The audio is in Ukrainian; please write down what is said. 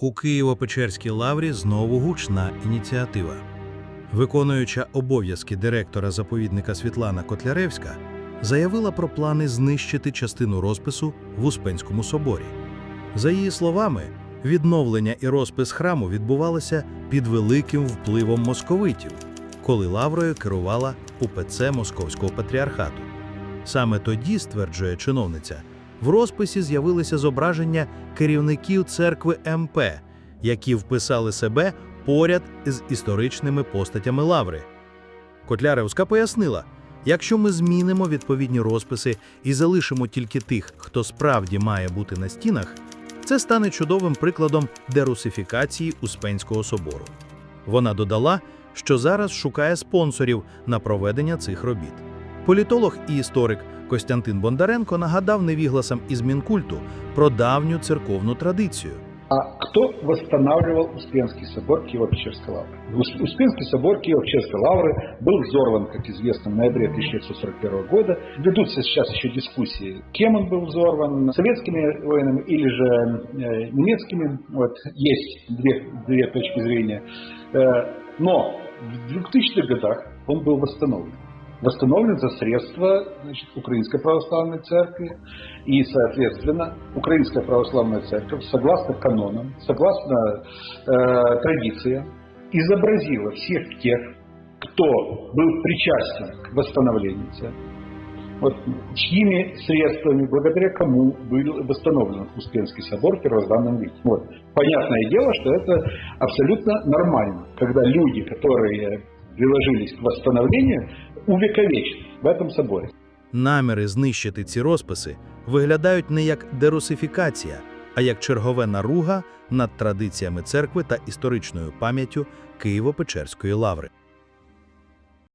У Києво-Печерській лаврі знову гучна ініціатива. Виконуюча обов'язки директора заповідника Світлана Котляревська заявила про плани знищити частину розпису в Успенському соборі. За її словами, відновлення і розпис храму відбувалося під великим впливом московитів, коли лаврою керувала УПЦ Московського патріархату. Саме тоді, стверджує чиновниця, в розписі з'явилися зображення керівників церкви МП, які вписали себе поряд з історичними постатями лаври. Котляревська пояснила, якщо ми змінимо відповідні розписи і залишимо тільки тих, хто справді має бути на стінах, це стане чудовим прикладом дерусифікації Успенського собору. Вона додала, що зараз шукає спонсорів на проведення цих робіт. Політолог і історик Костянтин Бондаренко нагадав невігласам із Мінкульту про давню церковну традицію. А кто восстанавливал Успенский собор Киево-Печерской лавры? Ус- Успенский собор Киево-Печерской лавры был взорван, как известно, в ноябре 1641 года. Ведутся сейчас еще дискуссии, кем он был взорван, советскими воинами или же э, немецкими. Вот, есть две, две точки зрения. Э, но в 2000-х годах он был восстановлен. Восстановлен за средства значит, Украинской Православной Церкви. И, соответственно, Украинская Православная Церковь, согласно канонам, согласно э, традициям, изобразила всех тех, кто был причастен к восстановлению церкви. Вот чьими средствами, благодаря кому был восстановлен Успенский собор в первозданном виде. Вот. Понятное дело, что это абсолютно нормально, когда люди, которые приложились к восстановлению, увековечены в этом соборе. Наміри знищити ці розписи виглядають не як дерусифікація, а як чергове наруга над традиціями церкви та історичною пам'яттю Києво-Печерської лаври.